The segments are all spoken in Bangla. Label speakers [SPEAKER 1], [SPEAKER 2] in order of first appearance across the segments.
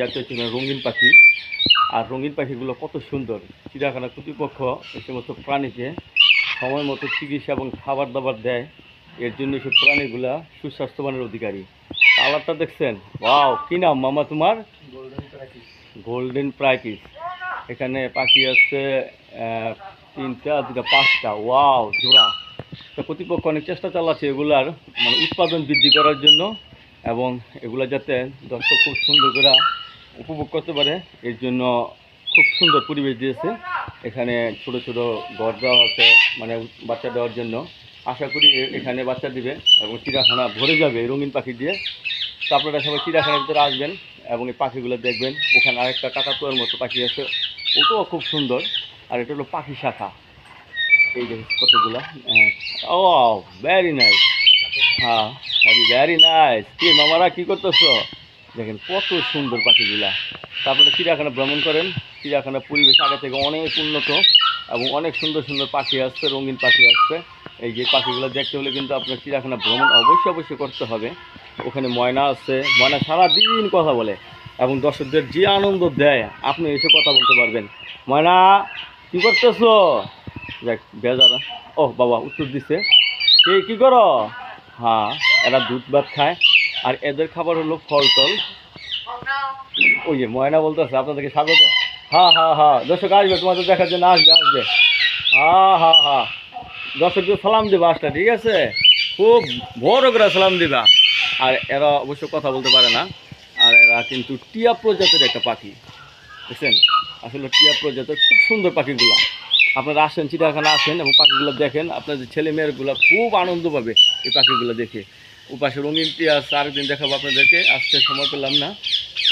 [SPEAKER 1] হচ্ছে জাতীয় চিহ্নের রঙিন পাখি। আর রঙিন পাখিগুলো কত সুন্দর। চিড়িয়াখানা কর্তৃপক্ষ এই সমস্ত প্রাণীকে সময় মতো চিকিৎসা এবং খাবার দাবার দেয়। এর জন্য সে প্রাণীগুলা সুস্বাস্থ্যবানের অধিকারী। কালারটা দেখছেন? ওয়াও কি নাম মামা তোমার? গোল্ডেন প্রাইকিস এখানে পাখি আছে তিনটা দুটা পাঁচটা। ওয়াও জোড়া। তো কর্তৃপক্ষ অনেক চেষ্টা চালাচ্ছে এগুলার মানে উৎপাদন বৃদ্ধি করার জন্য। এবং এগুলা যাতে দর্শক খুব সুন্দর করে উপভোগ করতে পারে, এর জন্য খুব সুন্দর পরিবেশ দিয়েছে। এখানে ছোট ছোট ঘর দেওয়া আছে মানে বাচ্চা দেওয়ার জন্য। আশা করি এখানে বাচ্চা দিবে এবং চিড়িয়াখানা ভরে যাবে রঙিন পাখি দিয়ে। তো আপনারা সবাই চিড়িয়াখানার ভিতরে আসবেন এবং এই পাখিগুলো দেখবেন। ওখানে আরেকটা কাকাতুয়ার মতো পাখি আছে। ওটাও খুব সুন্দর। আর এটা হলো পাখি শাখা। এই যে কতগুলা। ও ভেরি নাইস হ্যাঁ ভেরি নাইস কি মামারা কি করতেছো? দেখেন কত সুন্দর পাখিগুলা। তারপরে চিড়িয়াখানা ভ্রমণ করেন। চিড়িয়াখানা পরিবেশ আগে থেকে অনেক উন্নত এবং অনেক সুন্দর সুন্দর পাখি আসছে, রঙিন পাখি আসছে। এই যে পাখিগুলো দেখতে হলে কিন্তু আপনার চিড়িয়াখানা ভ্রমণ অবশ্যই অবশ্যই করতে হবে। ওখানে ময়না আছে। ময়না সারাদিন কথা বলে এবং দর্শকদের যে আনন্দ দেয়, আপনি এসে কথা বলতে পারবেন। ময়না, কি করতেছো? দেখ, বেজারা। ও বাবা, উত্তর দিছে। কে, কি করো? হ্যাঁ এরা দুধ ভাত খায়। আর এদের খাবার হলো ফল টল ওই যে ময়না বলতেছে, আপনাদেরকে স্বাগত। হ্যাঁ হ্যাঁ হ্যাঁ দর্শক আসবে, তোমাদের দেখার জন্য আসবে আসবে। হ্যাঁ হ্যাঁ হ্যাঁ দর্শকদের সালাম দিবা আসটা ঠিক আছে? খুব বড় করে সালাম দিবা। আর এরা অবশ্য কথা বলতে পারে না। আর এরা কিন্তু টিয়া প্রজাতির একটা পাখি। বুঝছেন আসলে টিয়া প্রজাতির খুব সুন্দর পাখিগুলো। আপনারা আসেন, চিড়িয়াখানা আসেন এবং পাখিগুলো দেখেন। আপনাদের ছেলে মেয়েরগুলো খুব আনন্দ পাবে এই পাখিগুলো দেখে। ওপাশে রঙিন আছে আরেকদিন দেখাবো আপনাদেরকে। আজকে সময় পেলাম না।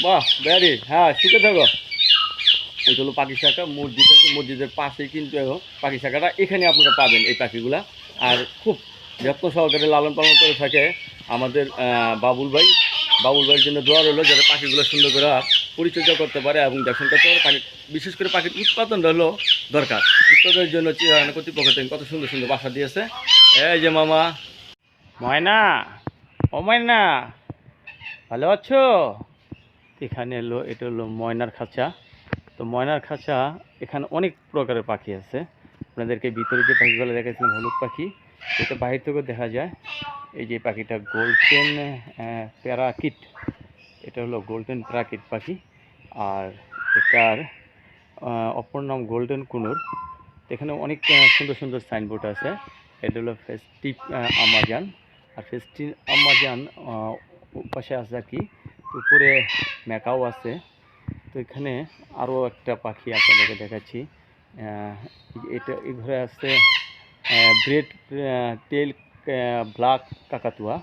[SPEAKER 1] বাহ ব্যারি হ্যাঁ শিখে থাকো। এটা হলো পাখি শাখা, মসজিদ আছে, মসজিদের পাশেই কিন্তু পাখি শাখাটা। এখানে আপনারা পাবেন এই পাখিগুলা। আর খুব যত্ন সহকারে লালন পালন করে থাকে আমাদের বাবুল ভাই। বাবুল ভাইয়ের জন্য দোয়া রইল যাতে পাখিগুলো সুন্দর করে পরিচর্যা করতে পারে এবং দেখুন করতে পারে পাখি বিশেষ করে পাখির উৎপাদন হলো দরকার। উৎপাদনের জন্য কর্তৃপক্ষ কত সুন্দর সুন্দর বাসা দিয়েছে। এই যে মামা। ময়না ও ময়না ভালো আছো? এখানে এলো, এটা হলো ময়নার খাঁচা। তো ময়নার খাঁচা এখানে অনেক প্রকারের পাখি আছে। আপনাদেরকে ভিতরে যে পাখিগুলো দেখাচ্ছিলাম হলুদ পাখি, এটা বাহির থেকেও দেখা যায়। এই যে পাখিটা গোল্ডেন প্যারাকিট এটা হলো গোল্ডেন প্যারাকিট পাখি। আর এটার অপর নাম গোল্ডেন কুনুর। এখানে অনেক সুন্দর সুন্দর সাইনবোর্ড আছে। এটা হলো ফেস্টিভ আমাজান। আর ফেস্টিভ আমাজান আহ, পাশে আছে আর কি। উপরে ম্যাকাও আছে। তো এখানে আরও একটা পাখি আপনাদেরকে দেখাচ্ছি। এটা এই ঘরে আছে ব্রেড টেল ব্ল্যাক কাকাতুয়া।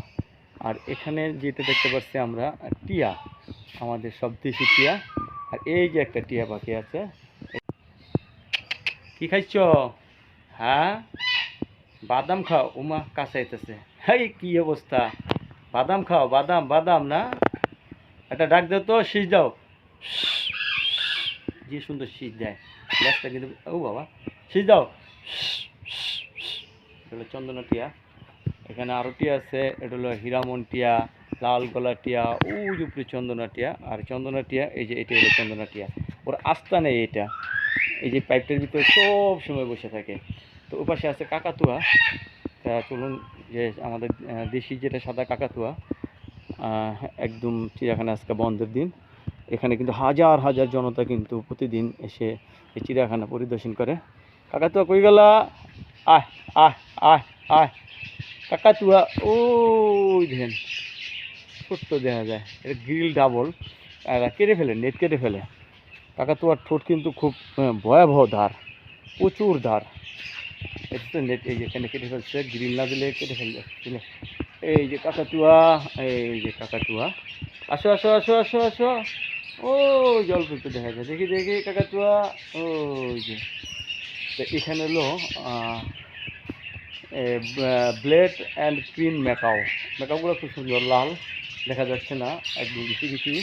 [SPEAKER 1] আর এখানে যেটা দেখতে পাচ্ছি আমরা টিয়া আমাদের সব দেশি টিয়া। আর এই যে একটা টিয়া পাখি আছে কি খাইছ? হ্যাঁ? বাদাম খাও, উমা কাছে আইতেছে হ্যাঁ কি অবস্থা? বাদাম খাও, বাদাম বাদাম না? একটা ডাক দাও তো, শীষ দাও। যে সুন্দর শীষ দেয়। গ্লাসটা কিন্তু, ও বাবা, শীষ দাও। এটা হলো চন্দনা টিয়া। এখানে আরও টিয়া আছে, এটা হলো হীরামন টিয়া, লাল গলা টিয়া ওই উপরে চন্দনা টিয়া, আর চন্দনা টিয়া, এই যে এটা হলো চন্দনা টিয়া। ওর আস্থা নেই এটা। এই যে পাইপটার ভিতরে সব সময় বসে থাকে। তো ওপাশে আছে কাকাতুয়া। তা চলুন যে আমাদের দেশি যেটা সাদা কাকাতুয়া একদম চিড়িয়াখানা আজকে বন্ধের দিন। এখানে কিন্তু হাজার হাজার জনতা কিন্তু প্রতিদিন এসে এই চিড়িয়াখানা পরিদর্শন করে। কাকাতুয়া কই গেলা? আয় আয় আয় আয়। কাকাতুয়া, ওই দেখেন, ছোট্ট দেখা যায়। এটা গ্রিল ডাবল কেটে ফেলে, নেট কেটে ফেলে। কাকাতুয়ার ঠোঁট কিন্তু খুব ভয়াবহ ধার, প্রচুর ধার। তো নেট এই যে এখানে কেটে ফেলছে গ্রিল না দিলে কেটে ফেলবে এই যে কাকাতুয়া, এই যে কাকাতুয়া। আসো আসো আসো আসো আসো। ও জল একটু দেখা যায় দেখি দেখি, কাকাতুয়া। ওই যে। তো এখানে হলো ব্লেড অ্যান্ড ক্রিম মেকাও মেকাওগুলো খুব সুন্দর, লাল। দেখা যাচ্ছে না, একদম বেশি বেশি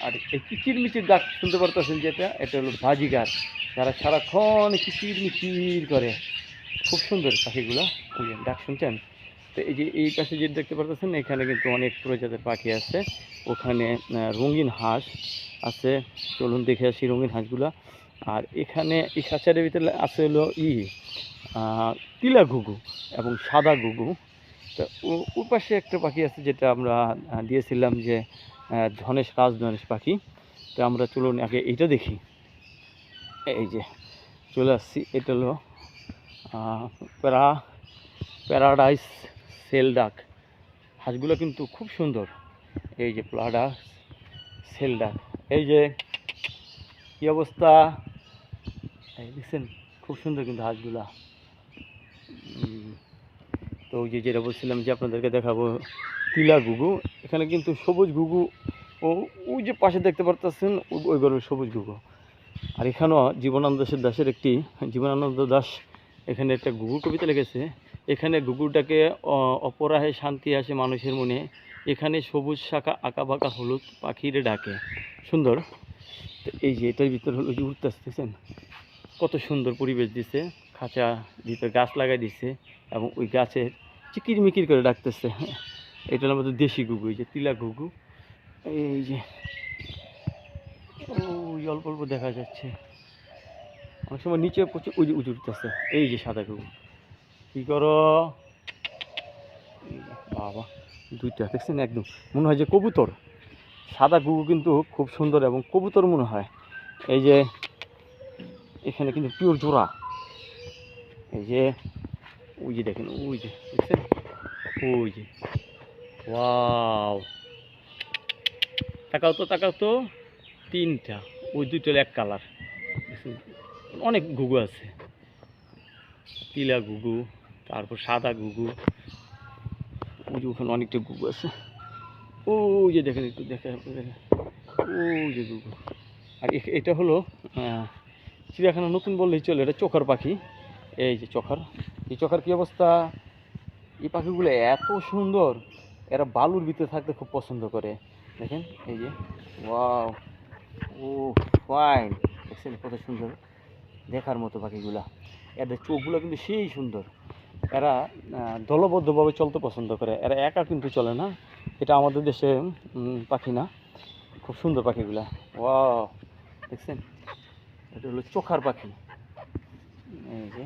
[SPEAKER 1] আর এই কিচির মিচির ডাক শুনতে পারতেছেন যেটা? এটা হলো বাজিগার যারা সারাক্ষণ কিচির মিচির করে। খুব সুন্দর পাখিগুলো। যে ডাক শুনছেন? তো এই যে এই পাশে যে দেখতে পারতেছেন, এখানে কিন্তু অনেক প্রজাতির পাখি আছে। ওখানে রঙিন হাঁস আছে। চলুন দেখে আসি রঙিন হাঁসগুলা। আর এখানে, এই খাঁচারের ভিতরে আছে হলো ই তিলা ঘুঘু এবং সাদা ঘুঘু। তো ও- পাশে একটা পাখি আছে যেটা আমরা দিয়েছিলাম যে ধনেশ রাজ ধনেশ পাখি। তো আমরা চলুন আগে এইটা দেখি। এই যে, চলে আসছি। এটা হলো প্যারা, প্যারাডাইস, সেল ডাক। হাঁসগুলো কিন্তু খুব সুন্দর। এই যে প্লাডা সেল ডাক। এই যে কী অবস্থা? দেখছেন, খুব সুন্দর কিন্তু হাঁসগুলা। তো ওই যে যেটা বলছিলাম যে আপনাদেরকে দেখাবো তিলা ঘুঘু। এখানে কিন্তু সবুজ ঘুঘু ও ওই যে পাশে দেখতে পারতেছেন, ওই- গরুর সবুজ ঘুঘু। আর এখানেও জীবনানন্দ দাসের একটি, জীবনানন্দ দাস এখানে একটা গুগুর কবিতা লেগেছে এখানে অ- অপরাহে শান্তি আসে মানুষের মনে। এখানে সবুজ শাখা আঁকা বাঁকা হলুদ পাখিরে ডাকে। সুন্দর? এই যে এটার ভিতর হলো যে উঠতে আসতেছেন কত সুন্দর পরিবেশ দিছে। খাঁচা ভিতরে গাছ লাগাই দিছে এবং ওই গাছের চিকির মিকির করে ডাকতেছে। এটা আমাদের দেশি ঘুঘু এই যে তিলা ঘুঘু এই যে, ওই অল্প অল্প দেখা যাচ্ছে। অনেক সময় নিচে প্রচুর উজু উজু উঠতেছে। এই যে সাদা ঘুঘু। কী করো? বাবা, দুইটা দেখছেন একদম। মনে হয় যে কবুতর। সাদা ঘুঘু কিন্তু খুব সুন্দর এবং কবুতর মনে হয়। এই যে এখানে কিন্তু পিওর জোড়া। এই যে, ওই যে দেখেন, ওই যে দেখছেন? ওই যে। তাকাও তো তাকাও তো। তিনটা। ওই দুইটা হলো এক কালার। অনেক ঘুঘু আছে। তিলা ঘুঘু, তারপর সাদা ঘুঘু। ওই যে ওখানে অনেকটা ঘুঘু আছে। ওই যে দেখেন একটু দেখে ওই যে ঘুঘু। আর এটা হলো চিড়িয়াখানা নতুন বললেই চলে, এটা চোখার পাখি। এই যে চোখার। এই চোখার কী অবস্থা? এই পাখিগুলো এত সুন্দর। এরা বালুর ভিতরে থাকতে খুব পছন্দ করে। দেখেন, এই যে, ওয়াও। ও ফাইন দেখছেন কত সুন্দর। দেখার মতো পাখিগুলা। এদের চোখগুলো কিন্তু সেই সুন্দর। এরা দলবদ্ধভাবে চলতে পছন্দ করে। এরা একা কিন্তু চলে না। এটা আমাদের দেশে পাখি না। খুব সুন্দর পাখিগুলা। ওয়াও, দেখছেন? এটা হলো চোখার পাখি। এই যে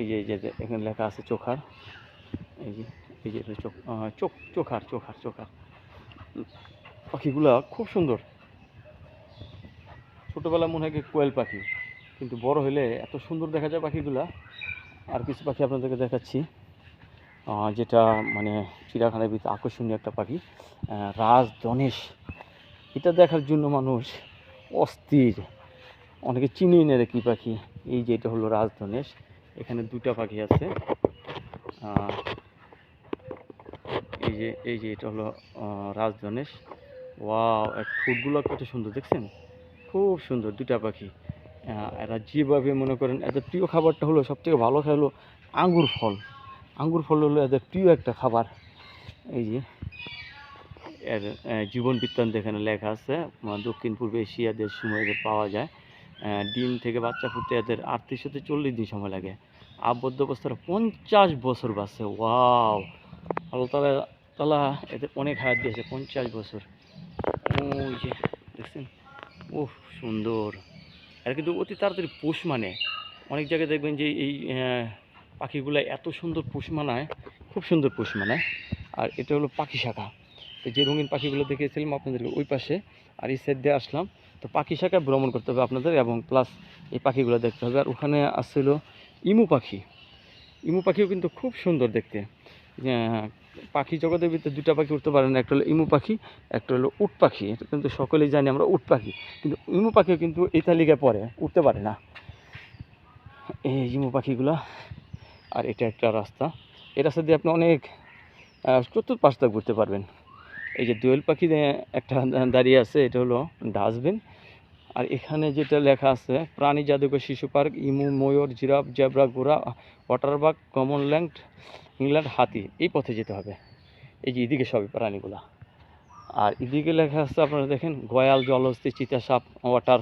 [SPEAKER 1] এই যে এই যে এখানে লেখা আছে চোখার। এই যে এই যে চোখ চোখ, চোখার চোখার চোখার। পাখিগুলা খুব সুন্দর। ছোটোবেলায় মনে হয় কোয়েল পাখি। কিন্তু বড় হলে এত সুন্দর দেখা যায় পাখিগুলা। আর কিছু পাখি আপনাদেরকে দেখাচ্ছি। যেটা মানে চিড়িয়াখানার ভিতরে আকর্ষণীয় একটা পাখি রাজ ধনেশ এটা দেখার জন্য মানুষ অস্থির। অনেকে চিনিয়ে নেয় কী পাখি। এই যে এটা হলো রাজধনেশ এখানে দুটা পাখি আছে। এই যে এই যে এটা হলো রাজ রাজধনেশ ওয়াও এর ঠোঁটগুলো কত সুন্দর, দেখছেন? খুব সুন্দর দুটা পাখি। এরা যেভাবে মনে করেন, এদের প্রিয় খাবারটা হলো সবথেকে ভালো হলো আঙ্গুর ফল। আঙ্গুর ফল হলো এদের প্রিয় একটা খাবার। এই যে, এর জীবন বৃত্তান্ত এখানে লেখা আছে। দক্ষিণ পূর্ব এশিয়া দেশ সময় এদের পাওয়া যায়। ডিম থেকে বাচ্চা ফুটতে এদের আটত্রিশ থেকে চল্লিশ দিন সময় লাগে। আবদ্ধ অবস্থার পঞ্চাশ বছর বাঁচে। ওয়াও! আল্লাহ তালা তালা এদের অনেক হায়াত দিয়েছে, পঞ্চাশ বছর। ওই যে, দেখছেন? ও সুন্দর। এরা কিন্তু অতি তাড়াতাড়ি পোষ মানে। অনেক জায়গায় দেখবেন যে এই পাখিগুলো এত সুন্দর পোষ মানায়, খুব সুন্দর পোষ মানায়। আর এটা হলো পাখি শাখা। তো যে রঙিন পাখিগুলো দেখিয়েছিলাম আপনাদেরকে ওই পাশে, আর এই সাইড দিয়ে আসলাম। তো পাখি শাখায় ভ্রমণ করতে হবে আপনাদের এবং প্লাস এই পাখিগুলো দেখতে হবে। আর ওখানে আসছিল ইমু পাখি। ইমু পাখিও কিন্তু খুব সুন্দর দেখতে। পাখি জগতের ভিতরে দুটা পাখি উঠতে পারে না একটা হলো ইমু পাখি একটা হলো উট পাখি। এটা কিন্তু সকলেই জানি আমরা উট পাখি। কিন্তু ইমু পাখিও কিন্তু এই তালিকায় পড়ে উঠতে পারে না। এই ইমু পাখিগুলো আর এটা একটা রাস্তা। এই রাস্তা দিয়ে আপনি অনেক আহ, চতুর্পাশ ঘুরতে পারবেন। এই যে দোয়েল পাখি একটা দাঁড়িয়ে আছে এটা হলো ডাস্টবিন। আর এখানে যেটা লেখা আছে, প্রাণী জাদুঘর, শিশু পার্ক, ইমু, ময়ূর, জিরাফ, জেব্রা, ঘোড়া, ওয়াটারবাগ কমন ল্যান্ড ইংল্যান্ড, হাতি, এই পথে যেতে হবে। এই যে এদিকে সবই প্রাণীগুলা। আর এদিকে লেখা আছে, আপনারা দেখেন, গয়াল, জলহস্তি, চিতাসাপ, ওয়াটার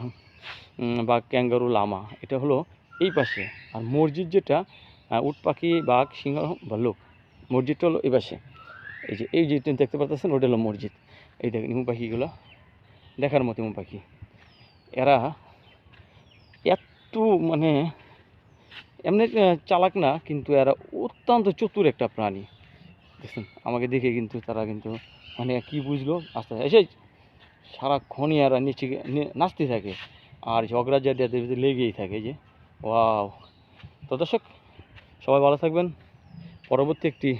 [SPEAKER 1] বা ক্যাঙ্গারু, লামা, এটা হলো এই পাশে। আর মসজিদ যেটা উট, পাখি, বাঘ, সিংহ ভাল্লুক মসজিদটা হলো এই পাশে। এই যে এই যে দেখতে পাচ্ছেন ওটা হলো মসজিদ। এই দেখেন, ইমু পাখিগুলো, দেখার মতো ইমু পাখি। এরা এত মানে এমনি চালাক না, কিন্তু এরা অত্যন্ত চতুর একটা প্রাণী। দেখছেন আমাকে দেখে কিন্তু তারা কিন্তু মানে কি বুঝলো? আস্তে আস্তে এসে সারাক্ষণই এরা নিচে নাচতে থাকে। আর ঝগড়া এদের ভিতরে লেগেই থাকে যে। ওয়াও। তো দর্শক, সবাই ভালো থাকবেন। পরবর্তী একটি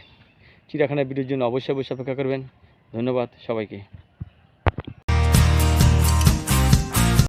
[SPEAKER 1] চিড়িয়াখানা ভিডিওর জন্য অবশ্যই অবশ্যই অপেক্ষা করবেন। ধন্যবাদ সবাইকে।